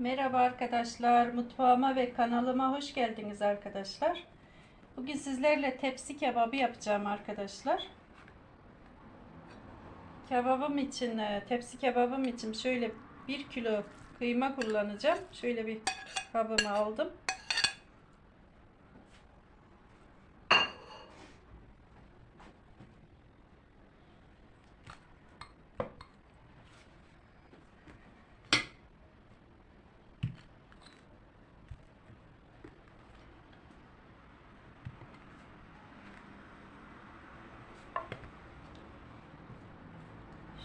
Merhaba arkadaşlar, mutfağıma ve kanalıma hoş geldiniz arkadaşlar. Bugün sizlerle tepsi kebabı yapacağım arkadaşlar. Kebabım için, e, tepsi kebabım için şöyle 1 kilo kıyma kullanacağım. Şöyle bir kabıma aldım.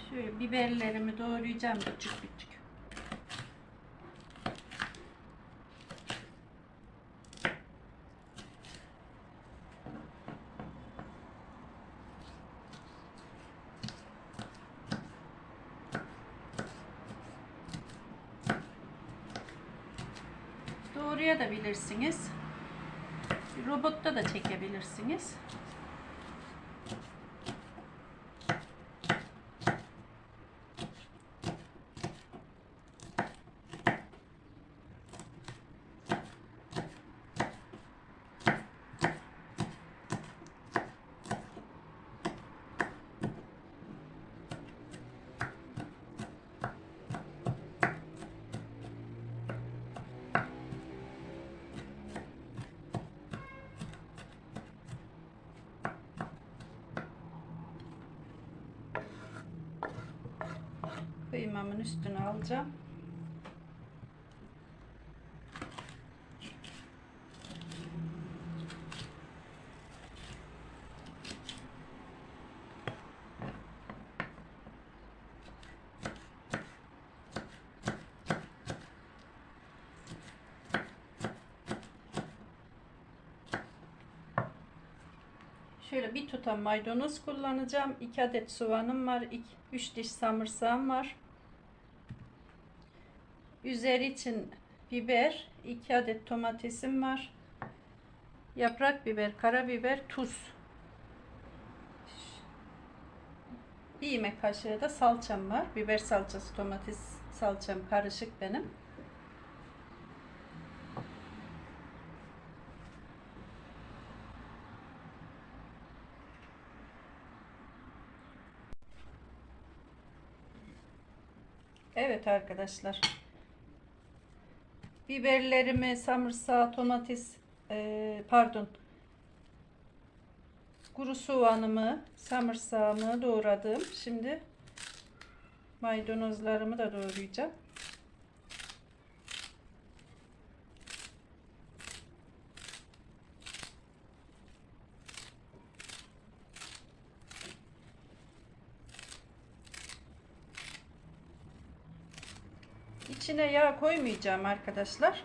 Şöyle biberlerimi doğrayacağım küçük küçük. Doğrayabilirsiniz. Robotta da çekebilirsiniz. Kıymamın üstüne alacağım. Şöyle bir tutam maydanoz kullanacağım. 2 adet soğanım var. 3 diş samırsağım var. Üzeri için biber, 2 adet domatesim var. Yaprak biber, karabiber, tuz. Bir yemek kaşığı da salçam var. Biber salçası, domates salçam karışık benim. Evet arkadaşlar. Biberlerimi, samırsağı, domates, e, pardon. Kuru soğanımı, samırsağımı doğradım. Şimdi maydanozlarımı da doğrayacağım. İçine yağ koymayacağım arkadaşlar.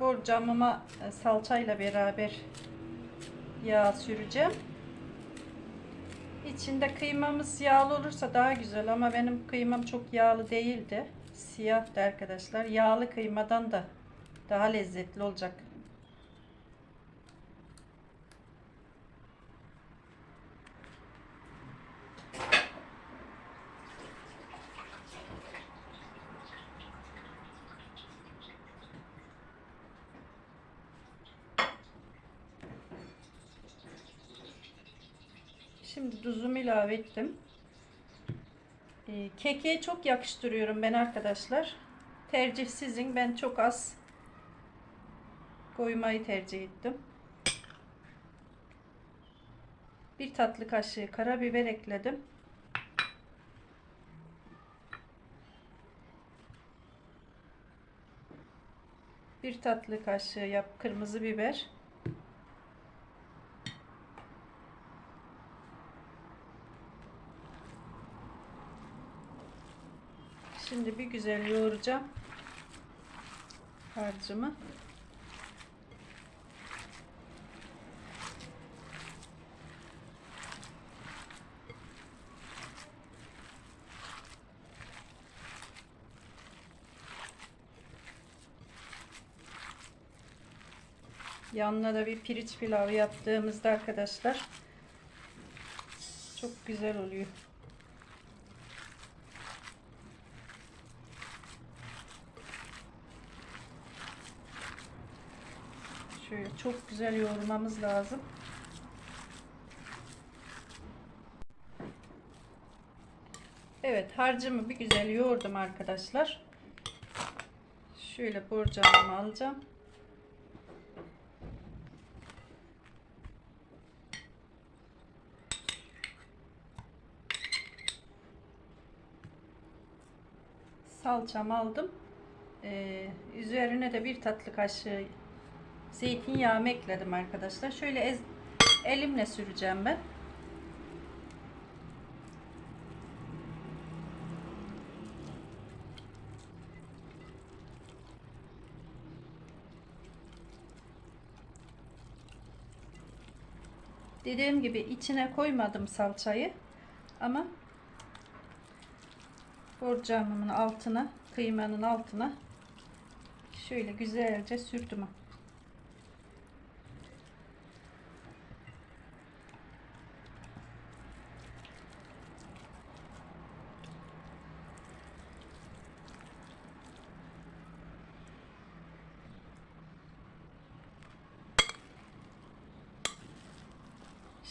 Borcamıma e, salçayla beraber yağ süreceğim. İçinde kıymamız yağlı olursa daha güzel ama benim kıymam çok yağlı değildi. Siyahtı arkadaşlar. Yağlı kıymadan da daha lezzetli olacak. Şimdi tuzumu ilave ettim. Ee, keke çok yakıştırıyorum ben arkadaşlar. Tercih sizin. Ben çok az koymayı tercih ettim. Bir tatlı kaşığı karabiber ekledim. Bir tatlı kaşığı yap kırmızı biber. Şimdi bir güzel yoğuracağım harcımı. Yanına da bir pirinç pilavı yaptığımızda arkadaşlar çok güzel oluyor. Şöyle çok güzel yoğurmamız lazım. Evet harcımı bir güzel yoğurdum arkadaşlar. Şöyle borcamımı alacağım. Salçamı aldım. Ee, üzerine de bir tatlı kaşığı zeytinyağımı ekledim arkadaşlar. Şöyle ez, elimle süreceğim ben. Dediğim gibi içine koymadım salçayı ama borcamımın altına kıymanın altına şöyle güzelce sürdüm.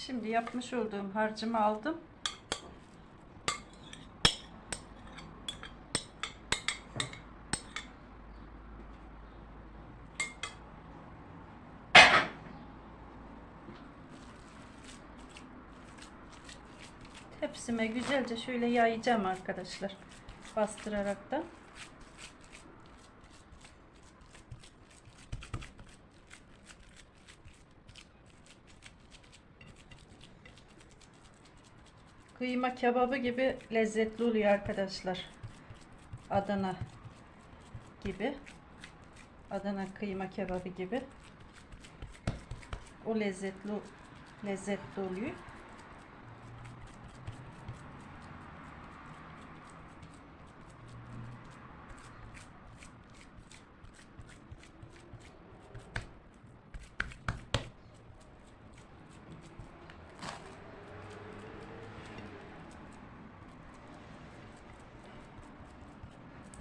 Şimdi yapmış olduğum harcımı aldım. Tepsime güzelce şöyle yayacağım arkadaşlar. Bastırarak da. Kıyma kebabı gibi lezzetli oluyor arkadaşlar. Adana gibi. Adana kıyma kebabı gibi. O lezzetli lezzetli oluyor.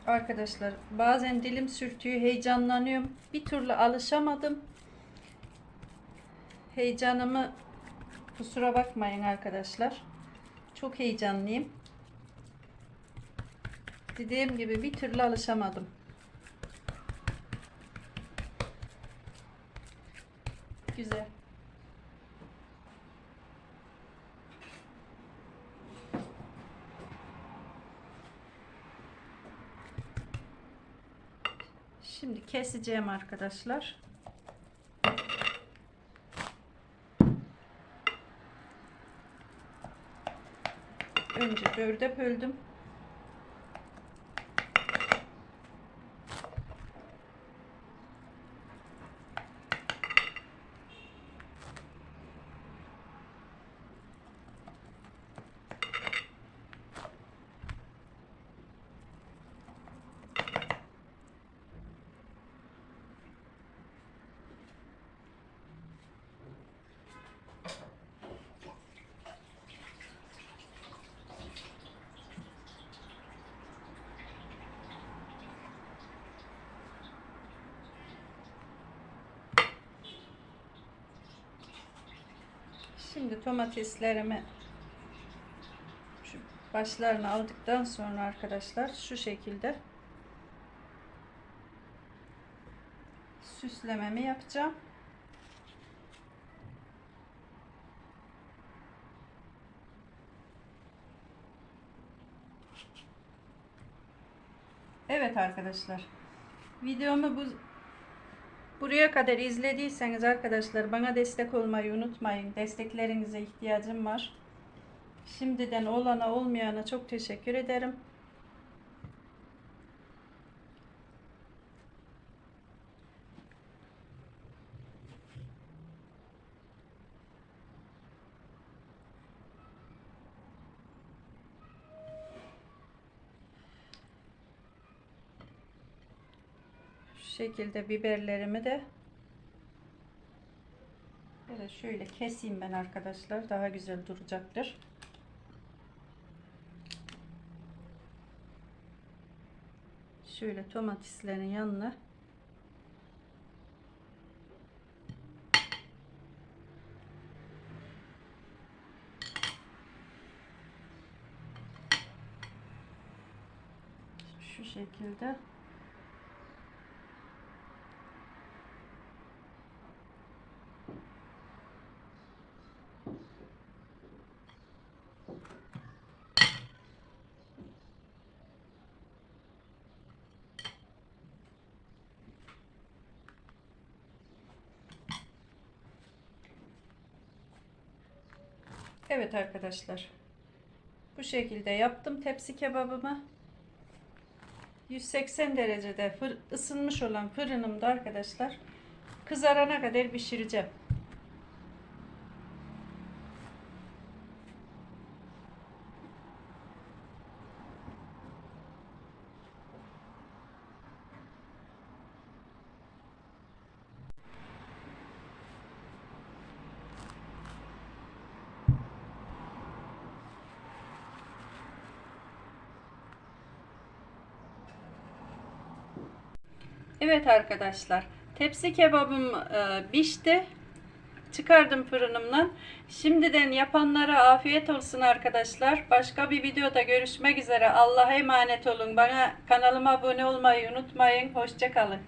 Arkadaşlar bazen dilim sürtüyor, heyecanlanıyorum. Bir türlü alışamadım. Heyecanımı kusura bakmayın arkadaşlar. Çok heyecanlıyım. Dediğim gibi bir türlü alışamadım. Güzel. Şimdi keseceğim arkadaşlar. Önce dörde böldüm. Şimdi domateslerimi şu başlarını aldıktan sonra arkadaşlar şu şekilde süslememi yapacağım. Evet arkadaşlar. Videomu bu Buraya kadar izlediyseniz arkadaşlar bana destek olmayı unutmayın. Desteklerinize ihtiyacım var. Şimdiden olana olmayana çok teşekkür ederim. şekilde biberlerimi de böyle şöyle keseyim ben arkadaşlar. Daha güzel duracaktır. Şöyle domateslerin yanına şu şekilde Evet arkadaşlar. Bu şekilde yaptım tepsi kebabımı. 180 derecede ısınmış olan fırınımda arkadaşlar kızarana kadar pişireceğim. Evet arkadaşlar, tepsi kebabım e, pişti. Çıkardım fırınımdan. Şimdiden yapanlara afiyet olsun arkadaşlar. Başka bir videoda görüşmek üzere. Allah'a emanet olun. Bana kanalıma abone olmayı unutmayın. Hoşçakalın.